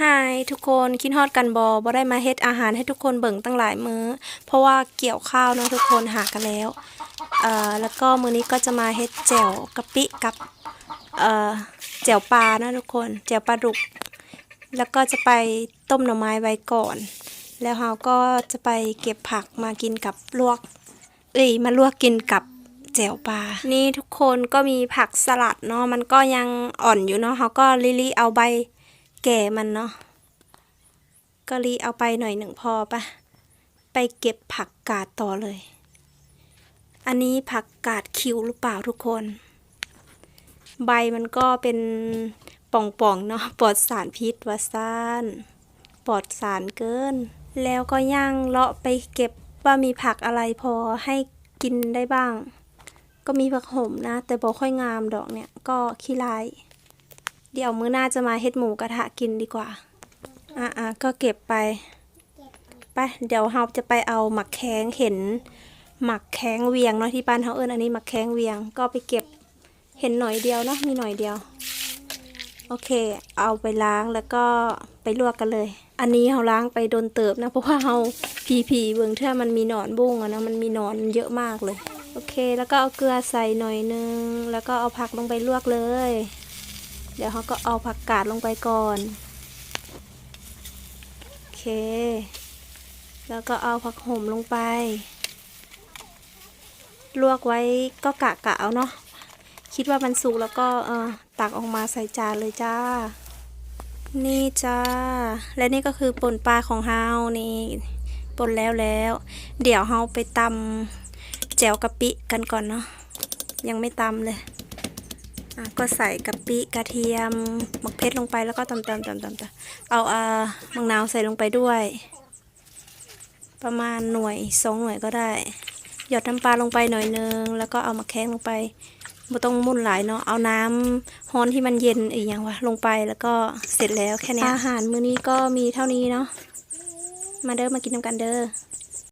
ฮายทุกคนคิดฮอดกันบอบ่ได้มาเฮ็ดอาหารให้ทุกคนเบิ่งตั้งหลายมื้อ เพราะว่าเกี่ยวข้าวเนาะทุกคนหากันแล้วเอ่อแล้วก็มื้อนี้ก็จะมาเฮ็ดแจ่วกะปิกับเอ่อแจ่วปลานะทุกคนแจ่วปลาดุก แล้วก็จะไปต้มหน่อไม้ไว้ก่อน แล้วเราก็จะไปเก็บผักมากินกับลวก เอ้ยมาลวกกินกับแจ่วปลา นี่ทุกคนก็มีผักสลัดเนาะมันก็ยังอ่อนอยู่เนาะเขาก็ลิลิเอาใบ แก่มันเนาะก็รีเอาไปหน่อยหนึ่งพอปะไปเก็บผักกาดต่อเลย อันนี้ผักกาดคิวหรือเปล่าทุกคน ใบมันก็เป็นป่องๆเนาะปลอดสารพิษวาซานปลอดสารเกิน แล้วก็ย่างเลาะไปเก็บว่ามีผักอะไรพอให้กินได้บ้าง ก็มีผักห่มนะ แต่บ่ค่อยงามดอกเนี่ยก็ขี้ลาย เดี๋ยวมื้อหน้าจะมาเฮ็ดหมูกระทะกินดีกว่า อะๆก็เก็บไปไปเดี๋ยวเราจะไปเอาหมักแข้งเห็น หมักแข้งเวียงเนาะที่บ้านเขาเอิ้นอันนี้หมักแข้งเวียง ก็ไปเก็บเห็นหน่อยเดียวเนาะมีหน่อยเดียว โอเค เอาไปล้างแล้วก็ไปลวกกันเลย อันนี้เราล้างไปโดนเติบนะเพราะว่าเราผีผีเบิ่งเท่ามันมีหนอนบุ้งอะนะมันมีหนอนเยอะมากเลย โอเค แล้วก็เอาเกลือใส่หน่อยนึง แล้วก็เอาผักลงไปลวกเลย เดี๋ยวเขาก็เอาผักกาดลงไปก่อน โอเค แล้วก็เอาผักห่มลงไป ลวกไว้ก็กะกะเอาเนาะ คิดว่ามันสุกแล้วก็เออตักออกมาใส่จานเลยจ้า นี่จ้า และนี่ก็คือป่นปลาของเฮานี่ป่นแล้วแล้ว เดี๋ยวเฮาไปตำแจ่วกะปิกันก่อนเนาะ ยังไม่ตำเลย ก็ใส่กะปิกระเทียมหมกเพชรลงไปแล้วก็ตำตำตำตำตำเอาอ่ามะนาวใส่ลงไปด้วย ประมาณหน่วยสองหน่วยก็ได้ หยดน้ำปลาลงไปหน่อยนึง แล้วก็เอามาแข้งลงไปไม่ต้องมุ่นหลายเนาะเอาน้ำฮ้อนที่มันเย็นอีกอย่างวะลงไปแล้วก็เสร็จแล้วแค่นี้อาหารมื้อนี้ก็มีเท่านี้เนาะมาเด้อมากินน้ำกันเด้อ